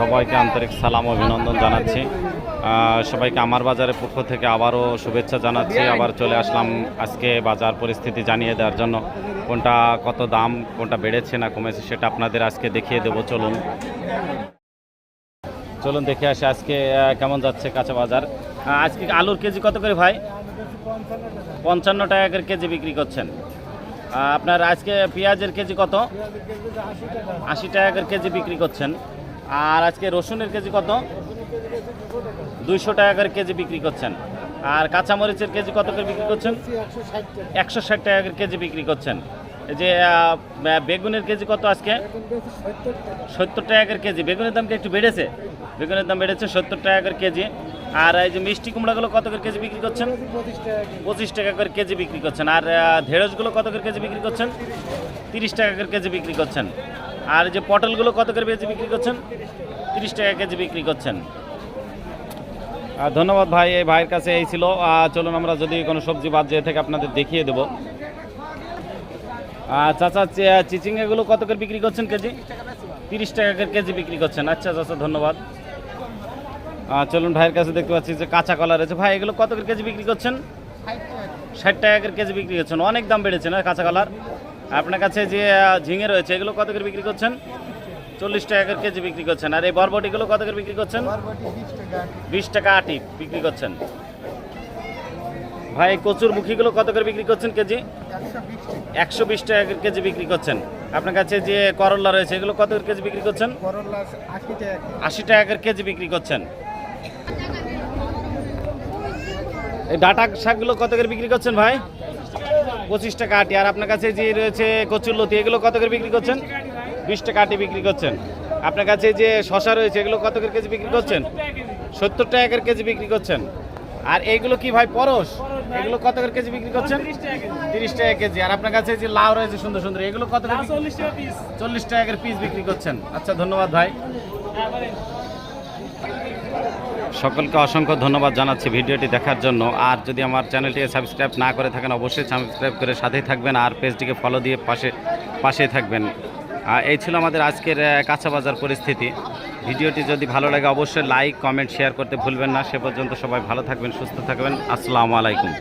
সবাইকে আন্তরিক সালাম অভিনন্দন জানাচ্ছি। সবাইকে আমার বাজারের পক্ষ থেকে আবারও শুভেচ্ছা জানাচ্ছি। আবার চলে আসলাম আজকে বাজার পরিস্থিতি জানিয়ে দেওয়ার জন্য। কোনটা কত দাম, কোনটা বেড়েছে না কমেছে সেটা আপনাদের আজকে দেখিয়ে দেবো। চলুন। চলুন দেখে আসি আজকে কেমন যাচ্ছে কাঁচা বাজার। আজকে আলুর কেজি কত করে ভাই? পঞ্চান্ন টাকা করে কেজি বিক্রি করছেন। আপনার আজকে পেঁয়াজের কেজি কত? আশি টাকা করে কেজি বিক্রি করছেন। আর আজকে রসুনের কেজি কত? দুইশো টাকা করে কেজি বিক্রি করছেন। আর কাঁচামরিচের কেজি কত করে বিক্রি করছেন? একশো ষাট টাকা করে কেজি বিক্রি করছেন। এই যে বেগুনের কেজি কত আজকে? সত্তর টাকা করে কেজি। বেগুনের দাম একটু বেড়েছে। বেগুনের দাম বেড়েছে সত্তর টাকা করে কেজি। আর এই যে মিষ্টি কুমড়াগুলো কত করে কেজি বিক্রি করছেন? পঁচিশ টাকা করে কেজি বিক্রি করছেন। আর ঢেঁড়সগুলো কত করে কেজি বিক্রি করছেন? তিরিশ টাকা করে কেজি বিক্রি করছেন। আর যে পটলগুলো কত করে কেজি বিক্রি করছেন? তিরিশ টাকা কেজি বিক্রি করছেন। ধন্যবাদ ভাই, এই ভাইয়ের কাছে এই ছিল। চলুন আমরা যদি কোনো সবজি বাদ যেয়ে থেকে আপনাদের দেখিয়ে দেবো। চাচা চিচিঙ্গাগুলো কত করে বিক্রি করছেন কেজি? তিরিশ টাকা করে কেজি বিক্রি করছেন। আচ্ছা চাচা, ধন্যবাদ। চলুন ভাইয়ের কাছে দেখতে পাচ্ছি যে কাঁচা কলা রয়েছে। ভাই, এগুলো কত করে কেজি বিক্রি করছেন? ষাট টাকা করে কেজি বিক্রি করছেন। অনেক দাম বেড়েছে না কাঁচা কলার? আপনার কাছে যে ঝিঙে রয়েছে এগুলো কত করে বিক্রি করছেন? চল্লিশ টাকা করে কেজি বিক্রি করছেন। আর এই বরবটিগুলো কত করে বিক্রি করছেন? বিশ টাকা আটি। বিক্রি করছেন। ভাই কচুর মুখীগুলো কত করে বিক্রি করছেন কেজি? একশো বিশ টাকা। করে কেজি বিক্রি করছেন। আপনার কাছে যে করল্লা রয়েছে এগুলো কত করে কেজি বিক্রি করছেন? আশি টাকা করে কেজি বিক্রি করছেন। এই ডাটা শাকগুলো কত করে বিক্রি করছেন ভাই? পঁচিশ টাকা আটি। আর আপনার কাছে যে রয়েছে কচুর লতি এগুলো কত করে বিক্রি করছেন? বিশ টাকা আটি বিক্রি করছেন। আপনার কাছে যে শশা রয়েছে এগুলো কত করে কেজি বিক্রি করছেন? সত্তর টাকা করে কেজি বিক্রি করছেন। আর এইগুলো কি ভাই পরশ? এগুলো কত করে কেজি বিক্রি করছেন? তিরিশ টাকা কেজি। আর আপনার কাছে যে লাউ রয়েছে সুন্দর সুন্দর এগুলো কত করে চল্লিশ টাকা করে পিস বিক্রি করছেন। আচ্ছা ধন্যবাদ ভাই। সকলকে অসংখ্য ধন্যবাদ জানাচ্ছি ভিডিওটি দেখার জন্য। আর যদি আমার চ্যানেলটিকে সাবস্ক্রাইব না করে থাকেন, অবশ্যই সাবস্ক্রাইব করে সাথেই থাকবেন আর পেজটিকে ফলো দিয়ে পাশে পাশে থাকবেন। এই ছিল আমাদের আজকের কাঁচা বাজার পরিস্থিতি। ভিডিওটি যদি ভালো লাগে, অবশ্যই লাইক কমেন্ট শেয়ার করতে ভুলবেন না। সে পর্যন্ত সবাই ভালো থাকবেন, সুস্থ থাকবেন। আসসালামু আলাইকুম।